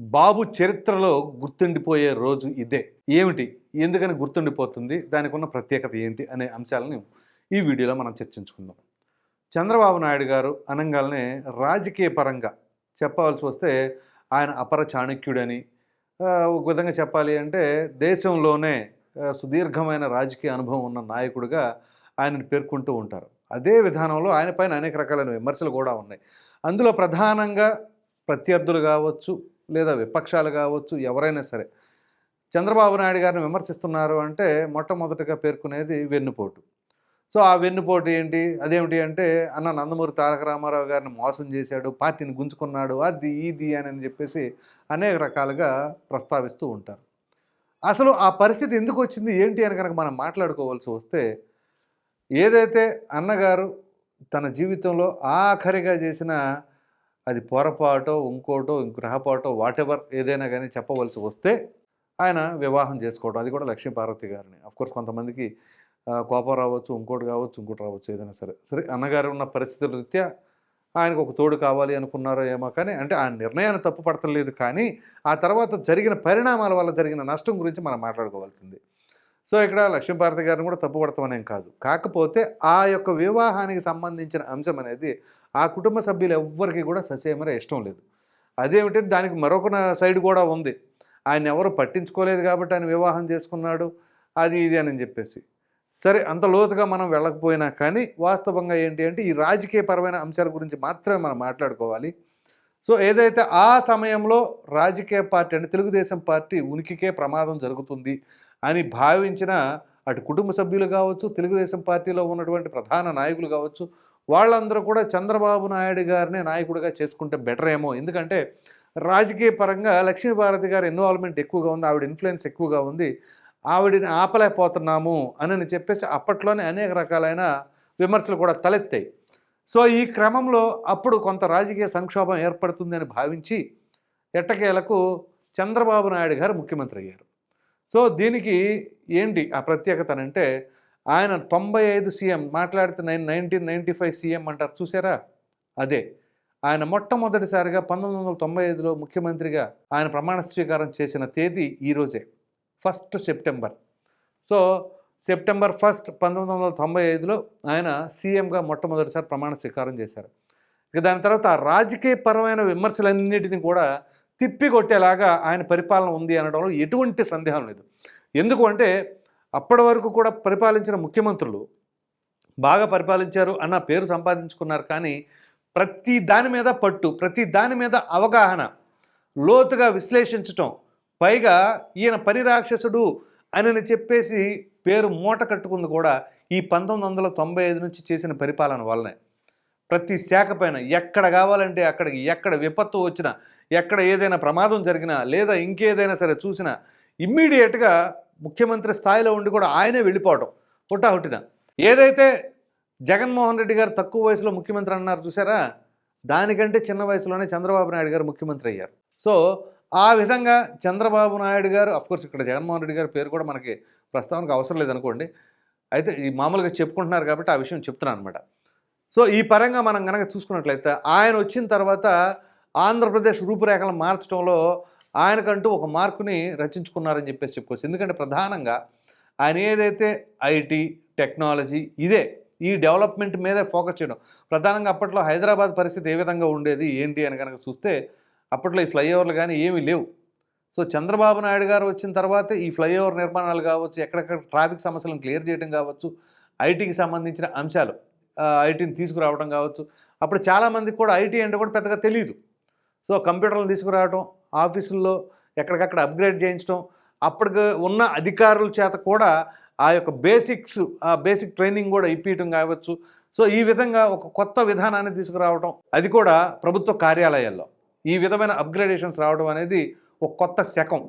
బాబు చరిత్రలో గుర్తుండిపోయే రోజు ఇదే. ఏమిటి? ఎందుకని గుర్తుండిపోతుంది? దానికి ఉన్న ప్రత్యేకత ఏంటి? అనే అంశాలను ఈ వీడియోలో మనం చర్చించుకుందాం. చంద్రబాబు నాయుడు గారు అనగానే రాజకీయ పరంగా చెప్పవలసి వస్తే ఆయన అపర చాణక్యుడని ఒక విధంగా చెప్పాలి అంటే దేశంలోనే సుదీర్ఘమైన రాజకీయ అనుభవం ఉన్న నాయకుడిగా ఆయనను పేర్కొంటూ ఉంటారు. అదే విధానంలో ఆయన పైన అనేక రకాలైన విమర్శలు కూడా ఉన్నాయి. అందులో ప్రధానంగా ప్రత్యర్థులు కావచ్చు లేదా విపక్షాలు కావచ్చు ఎవరైనా సరే. చంద్రబాబు నాయుడు గారిని విమర్శిస్తున్నారు అంటే మొట్టమొదటిగా పేర్కొనేది వెన్నుపోటు. సో ఆ వెన్నుపోటు ఏంటి అదేమిటి అంటే అన్న నందమూరి తారక రామారావు గారిని మోసం చేశాడు పార్టీని గుంజుకున్నాడు అది ఇది అని అని చెప్పేసి అనేక రకాలుగా ప్రస్తావిస్తూ ఉంటారు. అసలు ఆ పరిస్థితి ఎందుకు వచ్చింది ఏంటి అని కనుక మనం మాట్లాడుకోవాల్సి వస్తే ఏదైతే అన్నగారు తన జీవితంలో ఆఖరిగా చేసిన అది పొరపాటో ఇంకోటో గ్రహపాటో వాటెవర్ ఏదైనా కానీ చెప్పవలసి వస్తే ఆయన వివాహం చేసుకోవడం. అది కూడా లక్ష్మీపార్వతి గారిని. అఫ్కోర్స్ కొంతమందికి కోపం రావచ్చు ఇంకోటి కావచ్చు ఇంకోటి రావచ్చు ఏదైనా సరే. సరే అన్నగారు ఉన్న పరిస్థితుల రీత్యా ఆయనకు ఒక తోడు కావాలి అనుకున్నారో ఏమో కానీ అంటే ఆ నిర్ణయాన్ని తప్పు పడతలేదు కానీ ఆ తర్వాత జరిగిన పరిణామాల వల్ల జరిగిన నష్టం గురించి మనం మాట్లాడుకోవాల్సింది. సో ఇక్కడ లక్ష్మీభారతి గారిని కూడా తప్పుపడతామనేం కాదు. కాకపోతే ఆ యొక్క వివాహానికి సంబంధించిన అంశం అనేది ఆ కుటుంబ సభ్యులు ఎవ్వరికి కూడా ససేమరే ఇష్టం లేదు. అదేమిటంటే దానికి మరొక సైడ్ కూడా ఉంది. ఆయన ఎవరు పట్టించుకోలేదు కాబట్టి ఆయన వివాహం చేసుకున్నాడు అది ఇది అని చెప్పేసి. సరే అంత లోతుగా మనం వెళ్ళకపోయినా కానీ వాస్తవంగా ఏంటి అంటే ఈ రాజకీయపరమైన అంశాల గురించి మాత్రమే మనం మాట్లాడుకోవాలి. సో ఏదైతే ఆ సమయంలో రాజకీయ పార్టీ అంటే తెలుగుదేశం పార్టీ ఉనికికే ప్రమాదం జరుగుతుంది అని భావించిన అటు కుటుంబ సభ్యులు కావచ్చు తెలుగుదేశం పార్టీలో ఉన్నటువంటి ప్రధాన నాయకులు కావచ్చు వాళ్ళందరూ కూడా చంద్రబాబు నాయుడు గారిని నాయకుడిగా చేసుకుంటే బెటర్ ఏమో. ఎందుకంటే రాజకీయ పరంగా లక్ష్మీభారతి గారి ఇన్వాల్వ్మెంట్ ఎక్కువగా ఉంది ఆవిడ ఇన్ఫ్లుయెన్స్ ఎక్కువగా ఉంది ఆవిడని ఆపలేకపోతున్నాము అని చెప్పేసి అప్పట్లోనే అనేక రకాలైన విమర్శలు కూడా తలెత్తాయి. సో ఈ క్రమంలో అప్పుడు కొంత రాజకీయ సంక్షోభం ఏర్పడుతుందని భావించి ఎట్టకేలకు చంద్రబాబు నాయుడు గారు ముఖ్యమంత్రి అయ్యారు. సో దీనికి ఏంటి ఆ ప్రత్యేకత అంటే ఆయన తొంభై ఐదు సీఎం మాట్లాడితే nine nineteen ninety five CM అంటారు చూసారా? అదే. ఆయన మొట్టమొదటిసారిగా పంతొమ్మిది వందల తొంభై ఐదులో ముఖ్యమంత్రిగా ఆయన ప్రమాణ స్వీకారం చేసిన తేదీ ఈరోజే first September. So September first పంతొమ్మిది వందల తొంభై ఐదులో ఆయన సీఎంగా మొట్టమొదటిసారి ప్రమాణ స్వీకారం చేశారు. ఇక దాని తర్వాత ఆ రాజకీయపరమైన విమర్శలన్నిటిని కూడా తిప్పికొట్టేలాగా ఆయన పరిపాలన ఉంది అనడంలో ఎటువంటి సందేహం లేదు. ఎందుకు అంటే అప్పటి వరకు కూడా పరిపాలించిన ముఖ్యమంత్రులు బాగా పరిపాలించారు అన్న పేరు సంపాదించుకున్నారు కానీ ప్రతి దాని మీద పట్టు ప్రతి దాని మీద అవగాహన లోతుగా విశ్లేషించటం పైగా ఈయన పరిరాక్షసుడు అని చెప్పేసి పేరు మూట కట్టుకుంది కూడా ఈ పంతొమ్మిది వందల తొంభై ఐదు నుంచి చేసిన పరిపాలన వల్లనే. ప్రతి శాఖ పైన ఎక్కడ కావాలంటే అక్కడికి ఎక్కడ విపత్తు వచ్చినా ఎక్కడ ఏదైనా ప్రమాదం జరిగినా లేదా ఇంకేదైనా సరే చూసినా ఇమ్మీడియట్గా ముఖ్యమంత్రి స్థాయిలో ఉండి కూడా ఆయనే వెళ్ళిపోవటం హుటాహుటిన. ఏదైతే జగన్మోహన్ రెడ్డి గారు తక్కువ వయసులో ముఖ్యమంత్రి అన్నారు చూసారా? దానికంటే చిన్న వయసులోనే చంద్రబాబు నాయుడు గారు ముఖ్యమంత్రి అయ్యారు. సో ఆ విధంగా చంద్రబాబు నాయుడు గారు అఫ్కోర్స్ ఇక్కడ జగన్మోహన్ రెడ్డి గారి పేరు కూడా మనకి ప్రస్తావనకు అవసరం లేదనుకోండి. అయితే ఈ మామూలుగా చెప్పుకుంటున్నారు కాబట్టి ఆ విషయం చెప్తున్నాను అనమాట సో ఈ పరంగా మనం కనుక చూసుకున్నట్లయితే ఆయన వచ్చిన తర్వాత ఆంధ్రప్రదేశ్ రూపురేఖలు మార్చడంలో ఆయనకంటూ ఒక మార్కుని రచించుకున్నారని చెప్పేసి చెప్పుకోవచ్చు. ఎందుకంటే ప్రధానంగా ఆయన ఏదైతే ఐటీ టెక్నాలజీ ఇదే ఈ డెవలప్మెంట్ మీదే ఫోకస్ చేయడం ప్రధానంగా అప్పట్లో హైదరాబాద్ పరిస్థితి ఏ విధంగా ఉండేది ఏంటి అని కనుక చూస్తే అప్పట్లో ఈ ఫ్లైఓవర్లు కానీ ఏమీ లేవు. సో చంద్రబాబు నాయుడు గారు వచ్చిన తర్వాత ఈ ఫ్లైఓవర్ నిర్మాణాలు కావచ్చు ఎక్కడెక్కడ ట్రాఫిక్ సమస్యలను క్లియర్ చేయడం కావచ్చు ఐటీకి సంబంధించిన అంశాలు ఐటీని తీసుకురావడం కావచ్చు. అప్పుడు చాలామందికి కూడా ఐటీ అంటే కూడా పెద్దగా తెలియదు సో కంప్యూటర్లు తీసుకురావడం ఆఫీసుల్లో ఎక్కడికక్కడ అప్గ్రేడ్ చేయించడం అప్పటికి ఉన్న అధికారుల చేత కూడా ఆ యొక్క బేసిక్స్ ఆ బేసిక్ ట్రైనింగ్ కూడా ఇప్పించడం కావచ్చు. సో ఈ విధంగా ఒక కొత్త విధానాన్ని తీసుకురావడం అది కూడా ప్రభుత్వ కార్యాలయాల్లో. ఈ విధమైన అప్గ్రేడేషన్స్ రావడం అనేది ఒక కొత్త శకం.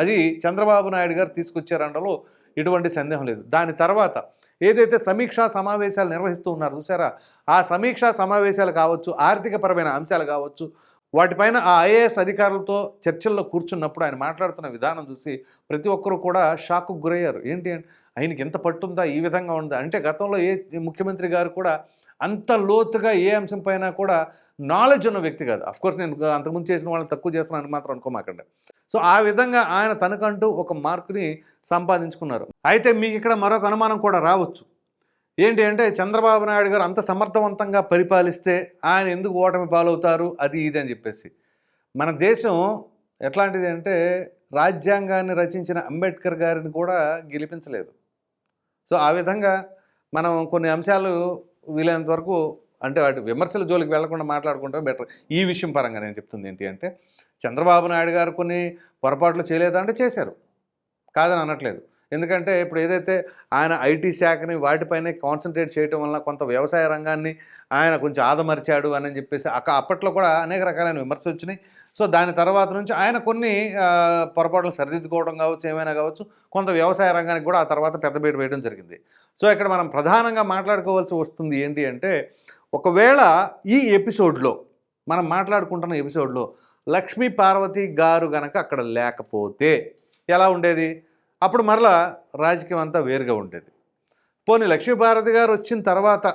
అది చంద్రబాబు నాయుడు గారు తీసుకొచ్చారండలో ఎటువంటి సందేహం లేదు. దాని తర్వాత ఏదైతే సమీక్షా సమావేశాలు నిర్వహిస్తూ ఉన్నారు చూసారా ఆ సమీక్షా సమావేశాలు కావచ్చు ఆర్థికపరమైన అంశాలు కావచ్చు వాటిపైన ఆ ఐఏఎస్ అధికారులతో చర్చల్లో కూర్చున్నప్పుడు ఆయన మాట్లాడుతున్న విధానం చూసి ప్రతి ఒక్కరూ కూడా షాక్కు గురయ్యారు. ఏంటి అంటే ఆయనకి ఎంత పట్టుందా ఈ విధంగా ఉందా? అంటే గతంలో ఏ ముఖ్యమంత్రి గారు కూడా అంత లోతుగా ఏ అంశం పైన కూడా నాలెడ్జ్ ఉన్న వ్యక్తి కాదు. అఫ్ కోర్స్ నేను అంతకుముందు చేసిన వాళ్ళని తక్కువ చేస్తున్నాను మాత్రం అనుకోమాకండి. సో ఆ విధంగా ఆయన తనకంటూ ఒక మార్కుని సంపాదించుకున్నారు. అయితే మీకు ఇక్కడ మరొక అనుమానం కూడా రావచ్చు. ఏంటి అంటే చంద్రబాబు నాయుడు గారు అంత సమర్థవంతంగా పరిపాలిస్తే ఆయన ఎందుకు ఓటమి పాలవుతారు? అది ఇది అని చెప్పేసి. మన దేశం ఎట్లాంటిది అంటే రాజ్యాంగాన్ని రచించిన అంబేద్కర్ గారిని కూడా గెలిపించలేదు. సో ఆ విధంగా మనం కొన్ని అంశాలు వీలైనంత వరకు అంటే వాటి విమర్శల జోలికి వెళ్ళకుండా మాట్లాడుకుంటే బెటర్. ఈ విషయం పరంగా నేను చెప్తుంది ఏంటి అంటే చంద్రబాబు నాయుడు గారు కొన్ని పొరపాట్లు చేయలేదా అంటే చేశారు. కాదని అనట్లేదు. ఎందుకంటే ఇప్పుడు ఏదైతే ఆయన ఐటీ శాఖని వాటిపైనే కాన్సన్ట్రేట్ చేయటం వల్ల కొంత వ్యవసాయ రంగాన్ని ఆయన కొంచెం ఆదమరిచాడు అని చెప్పేసి అక్క అప్పట్లో కూడా అనేక రకాలైన విమర్శలు వచ్చినాయి. సో దాని తర్వాత నుంచి ఆయన కొన్ని పొరపాట్లు సరిదిద్దుకోవడం కావచ్చు ఏమైనా కావచ్చు కొంత వ్యవసాయ రంగానికి కూడా ఆ తర్వాత పెద్దపీట వేయడం జరిగింది. సో ఇక్కడ మనం ప్రధానంగా మాట్లాడుకోవాల్సి వస్తుంది ఏంటి అంటే ఒకవేళ ఈ ఎపిసోడ్లో మనం మాట్లాడుకుంటున్న ఎపిసోడ్లో లక్ష్మీ పార్వతి గారు గనక అక్కడ లేకపోతే ఎలా ఉండేది? అప్పుడు మరలా రాజకీయం అంతా వేరుగా ఉండేది. పోనీ లక్ష్మీపార్వతి గారు వచ్చిన తర్వాత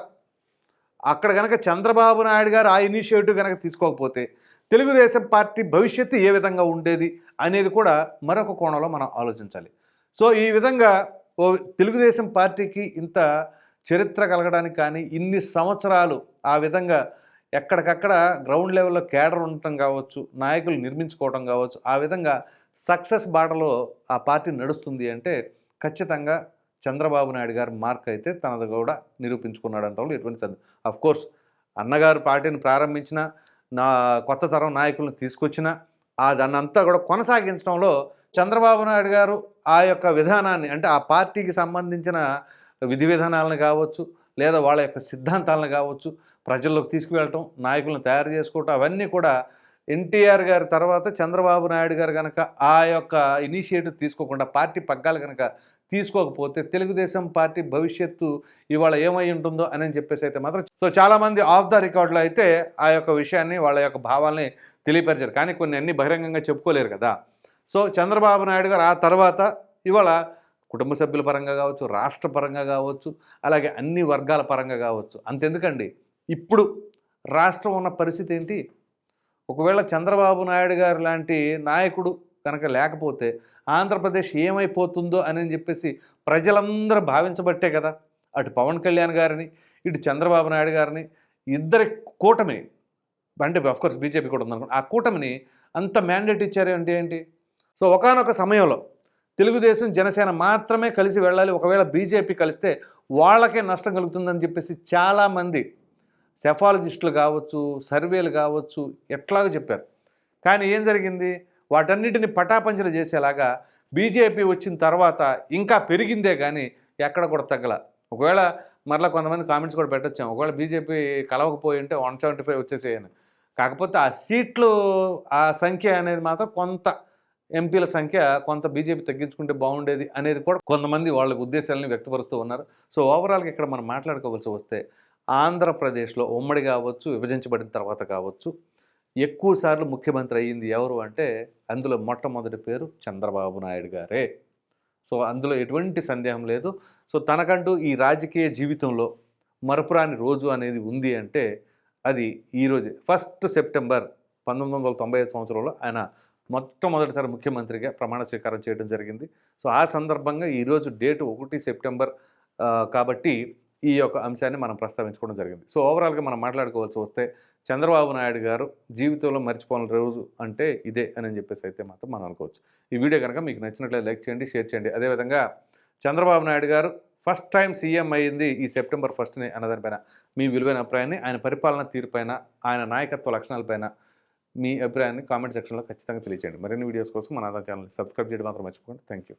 అక్కడ కనుక చంద్రబాబు నాయుడు గారు ఆ ఇనిషియేటివ్ కనుక తీసుకోకపోతే తెలుగుదేశం పార్టీ భవిష్యత్తు ఏ విధంగా ఉండేది అనేది కూడా మరొక కోణంలో మనం ఆలోచించాలి. సో ఈ విధంగా ఓ తెలుగుదేశం పార్టీకి ఇంత చరిత్ర కలగడానికి కానీ ఇన్ని సంవత్సరాలు ఆ విధంగా ఎక్కడికక్కడ గ్రౌండ్ లెవెల్లో కేడర్ ఉండటం కావచ్చు నాయకులు నిర్మించుకోవడం కావచ్చు ఆ విధంగా సక్సెస్ బాటలో ఆ పార్టీ నడుస్తుంది అంటే ఖచ్చితంగా చంద్రబాబు నాయుడు గారి మార్క్ అయితే తనది కూడా నిరూపించుకున్నాడు అంటే ఎటువంటి సంద అఫ్ కోర్స్ అన్నగారు పార్టీని ప్రారంభించిన నా కొత్త తరం నాయకులను తీసుకొచ్చిన ఆ దాన్ని అంతా కూడా కొనసాగించడంలో చంద్రబాబు నాయుడు గారు ఆ యొక్క విధానాన్ని అంటే ఆ పార్టీకి సంబంధించిన విధి విధానాలను కావచ్చు లేదా వాళ్ళ యొక్క సిద్ధాంతాలను కావచ్చు ప్రజల్లోకి తీసుకువెళ్ళటం నాయకులను తయారు చేసుకోవటం అవన్నీ కూడా ఎన్టీఆర్ గారి తర్వాత చంద్రబాబు నాయుడు గారు కనుక ఆ యొక్క ఇనిషియేటివ్ తీసుకోకుండా పార్టీ పగ్గాలు కనుక తీసుకోకపోతే తెలుగుదేశం పార్టీ భవిష్యత్తు ఇవాళ ఏమై ఉంటుందో అని చెప్పేసి అయితే మాత్రం సో చాలామంది ఆఫ్ ద రికార్డులో అయితే ఆ యొక్క విషయాన్ని వాళ్ళ యొక్క భావాల్ని తెలియపరిచారు. కానీ కొన్ని అన్ని బహిరంగంగా చెప్పుకోలేరు కదా. సో చంద్రబాబు నాయుడు గారు ఆ తర్వాత ఇవాళ కుటుంబ సభ్యుల పరంగా కావచ్చు రాష్ట్ర పరంగా కావచ్చు అలాగే అన్ని వర్గాల పరంగా కావచ్చు. అంతెందుకండి? ఇప్పుడు రాష్ట్రం ఉన్న పరిస్థితి ఏంటి? ఒకవేళ చంద్రబాబు నాయుడు గారు లాంటి నాయకుడు కనుక లేకపోతే ఆంధ్రప్రదేశ్ ఏమైపోతుందో అని చెప్పేసి ప్రజలందరూ భావించబట్టే కదా. అటు పవన్ కళ్యాణ్ గారిని ఇటు చంద్రబాబు నాయుడు గారిని ఇద్దరి కూటమిని అంటే కోర్స్ బీజేపీ కూడా ఉందనుకోండి ఆ కూటమిని అంత మ్యాండేట్ ఇచ్చారు అంటే ఏంటి? సో ఒకానొక సమయంలో తెలుగుదేశం జనసేన మాత్రమే కలిసి వెళ్ళాలి. ఒకవేళ బీజేపీ కలిస్తే వాళ్ళకే నష్టం కలుగుతుందని చెప్పేసి చాలామంది సెఫాలజిస్టులు కావచ్చు సర్వేలు కావచ్చు ఎట్లాగో చెప్పారు. కానీ ఏం జరిగింది? వాటన్నిటిని పటాపంచలు చేసేలాగా బీజేపీ వచ్చిన తర్వాత ఇంకా పెరిగిందే కానీ ఎక్కడ కూడా తగ్గల. ఒకవేళ మరలా కొంతమంది కామెంట్స్ కూడా పెట్టొచ్చాం. ఒకవేళ బీజేపీ కలవకపోయి ఉంటే వన్ సెవెంటీ ఫైవ్ వచ్చేసేయని. కాకపోతే ఆ సీట్లు ఆ సంఖ్య అనేది మాత్రం కొంత ఎంపీల సంఖ్య కొంత బీజేపీ తగ్గించుకుంటే బాగుండేది అనేది కూడా కొంతమంది వాళ్ళ ఉద్దేశాలని వ్యక్తపరుస్తూ ఉన్నారు. సో ఓవరాల్గా ఇక్కడ మనం మాట్లాడుకోవాల్సి వస్తే ఆంధ్రప్రదేశ్లో ఉమ్మడి కావచ్చు విభజించబడిన తర్వాత కావచ్చు ఎక్కువసార్లు ముఖ్యమంత్రి అయ్యింది ఎవరు అంటే అందులో మొట్టమొదటి పేరు చంద్రబాబు నాయుడు గారే. సో అందులో ఎటువంటి సందేహం లేదు. సో తనకంటూ ఈ రాజకీయ జీవితంలో మరపురాని రోజు అనేది ఉంది అంటే అది ఈరోజు. ఫస్ట్ సెప్టెంబర్ పంతొమ్మిది వందల తొంభై ఐదు సంవత్సరంలో ఆయన మొట్టమొదటిసారి ముఖ్యమంత్రిగా ప్రమాణ స్వీకారం చేయడం జరిగింది. సో ఆ సందర్భంగా ఈరోజు డేటు ఒకటి సెప్టెంబర్ కాబట్టి ఈ యొక్క అంశాన్ని మనం ప్రస్తావించుకోవడం జరిగింది. సో ఓవరాల్గా మనం మాట్లాడుకోవాల్సి వస్తే చంద్రబాబు నాయుడు గారు జీవితంలో మర్చిపోని రోజు అంటే ఇదే అని చెప్పేసి అయితే మాత్రం మనం అనుకోవచ్చు. ఈ వీడియో కనుక మీకు నచ్చినట్లయితే లైక్ చేయండి షేర్ చేయండి. అదేవిధంగా చంద్రబాబు నాయుడు గారు ఫస్ట్ టైం సీఎం అయ్యింది ఈ సెప్టెంబర్ ఫస్ట్ని అన్నదానిపైన మీ విలువైన అభిప్రాయాన్ని ఆయన పరిపాలన తీరుపైన ఆయన నాయకత్వ లక్షణాలపైన మీ అభిప్రాయాన్ని కామెంట్ సెక్షన్లో ఖచ్చితంగా తెలియజేయండి మరిన్ని వీడియోస్ కోసం మన ఆధార్ ఛానల్ సబ్స్క్రైబ్ చేయడం మాత్రం మర్చిపోకండి. Thank you